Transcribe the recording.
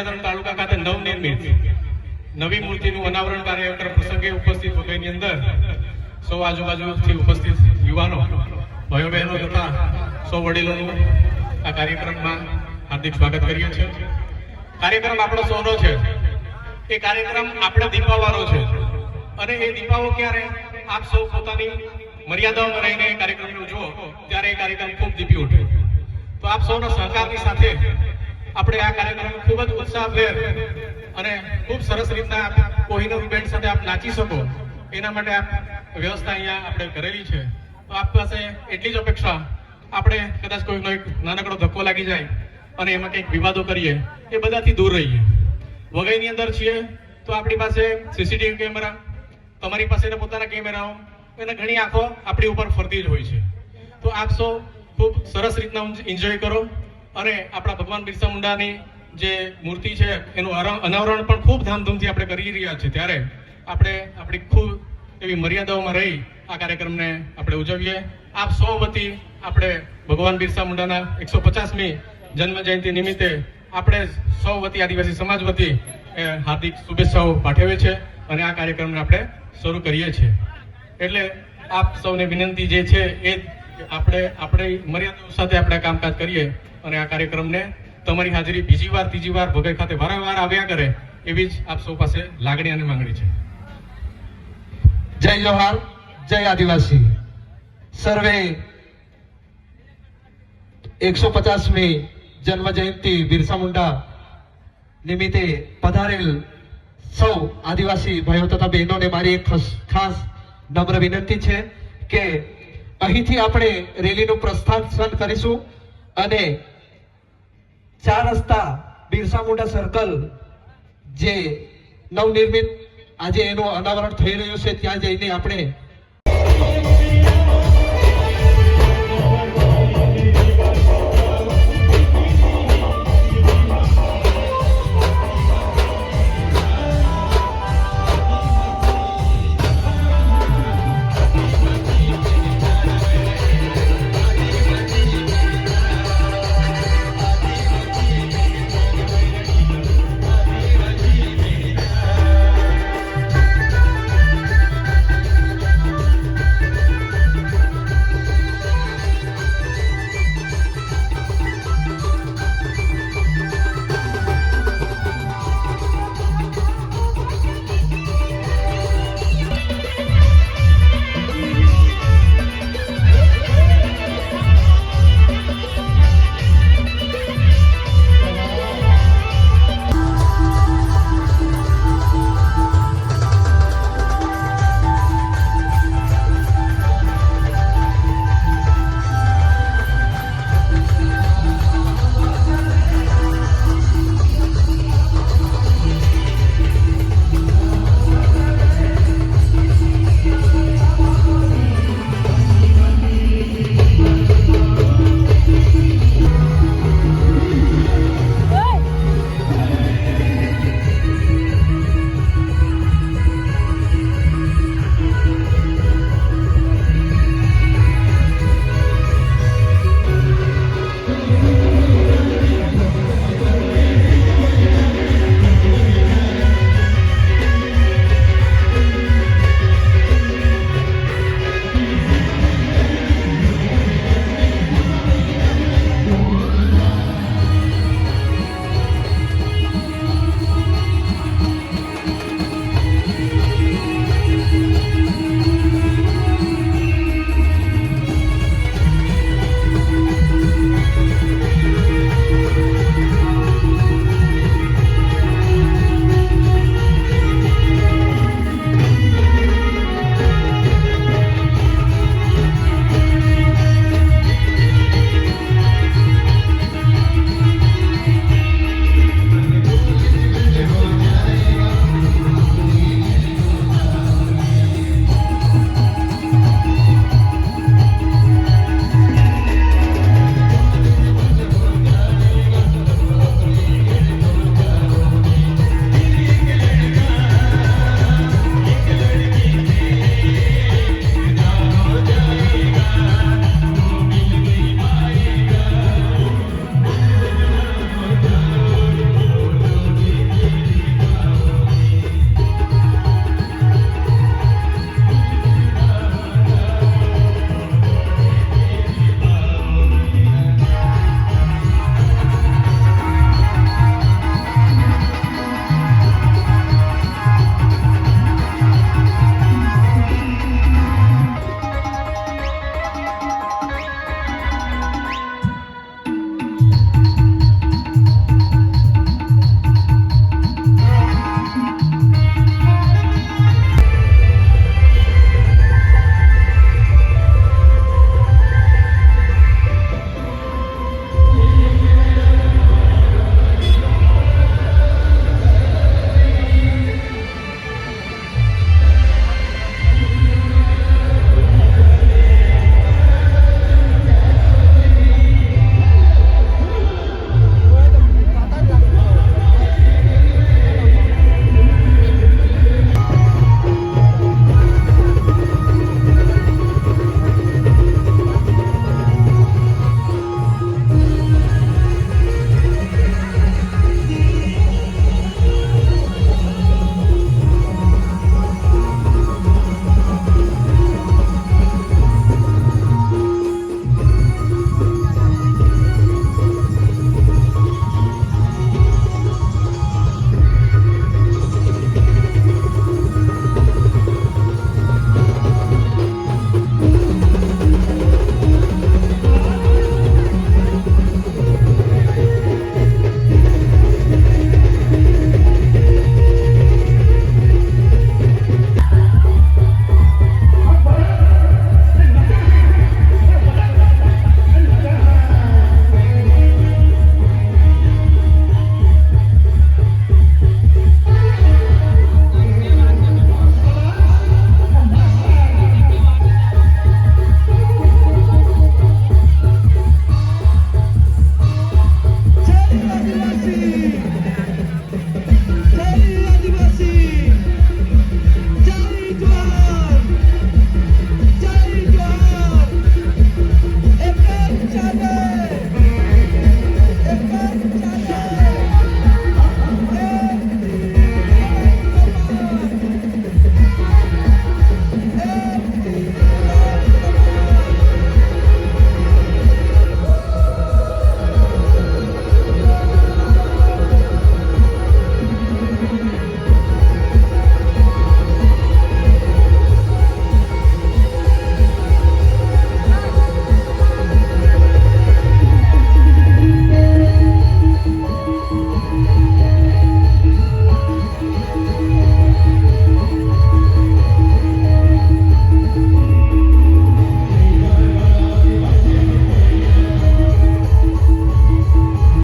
તળાજા તાલુકા ખાતે નવનિર્મિત નવી મૂર્તિનું અનાવરણ કાર્યક્રમ પ્રસંગે ઉપસ્થિત વગેરેની અંદર સૌ આજુબાજુથી ઉપસ્થિત યુવાનો ભાઈઓ બહેનો તથા સૌ વડીલોનું આ કાર્યક્રમમાં હાર્દિક સ્વાગત કરીએ છીએ. કાર્યક્રમ આપણો સૌનો છે. એ કાર્યક્રમ આપણે દીપાવવાનો છે. અને એ દીપાવો ક્યારે? આપ સૌ પોતાની મર્યાદાઓમાં રહીને કાર્યક્રમને જુઓ, ત્યારે એ કાર્યક્રમ ખૂબ દીપી ઉઠે. તો આપ સૌના સહકારની સાથે આપણે આ કાર્યક્રમ ખૂબ જ ઉત્સાહભેર અને ખૂબ સરસ રીતના કોહિનૂર બેન્ડ સાથે આપ નાચી શકો. એના માટે આ વ્યવસ્થા અહીંયા આપણે કરેલી છે. તો આપ પાસે એટલી જ અપેક્ષા. આપણે કદાચ કોઈનો એક નાનકડો ધક્કો લાગી જાય અને એમાં કંઈક વિવાદો કરીએ, એ બધાથી દૂર રહીએ. વગઈની અંદર છીએ તો આપણી પાસે સીસીટીવી કેમેરા, તમારી પાસેના પોતાના કેમેરાઓ એને ઘણી આંખો આપણી ઉપર ફરતી જ હોય છે. તો આપ સૌ ખૂબ સરસ રીતના એન્જોય કરો. અને આપણા ભગવાન બિરસા મુંડાની જે મૂર્તિ છે, એનું અનાવરણ પણ ખૂબ ધામધૂમથી આપણે કરી રહ્યા છીએ. ત્યારે આપણે આપણી ખૂબ એવી મર્યાદાઓમાં રહી આ કાર્યક્રમને આપણે ઉજવીએ. આપ સૌ વતી આપણે ભગવાન બિરસા મુંડાના એકસો પચાસમી જન્મ જયંતિ નિમિત્તે આપણે સૌ વતી આદિવાસી સમાજ વતી હાર્દિક શુભેચ્છાઓ પાઠવે છે અને આ કાર્યક્રમને આપણે શરૂ કરીએ છીએ. એટલે આપ સૌને વિનંતી જે છે એ આપણે આપણે મર્યાદાઓ સાથે આપણે કામકાજ કરીએ અને આ કાર્યક્રમને તમારી હાજરી બીજી વાર, ત્રીજી વાર ભોગાઈ ખાતે વારંવાર આવ્યા કરે એવી જ આપ સૌ પાસે લાગણી અને માંગણી છે. જય જોહાર જય આદિવાસી. સર્વે એકસો પચાસમી જન્મ જયંતિ બિરસા મુંડા નિમિત્તે પધારેલ સૌ આદિવાસી ભાઈઓ તથા બહેનોને મારી એક ખાસ- નમ્ર વિનંતી છે કે અહીંથી આપણે રેલીનું પ્રસ્થાન કરીશું અને ચાર રસ્તા બિરસા મુંડા સર્કલ જે નવનિર્મિત આજે એનું અનાવરણ થઈ રહ્યું છે, ત્યાં જઈને આપણે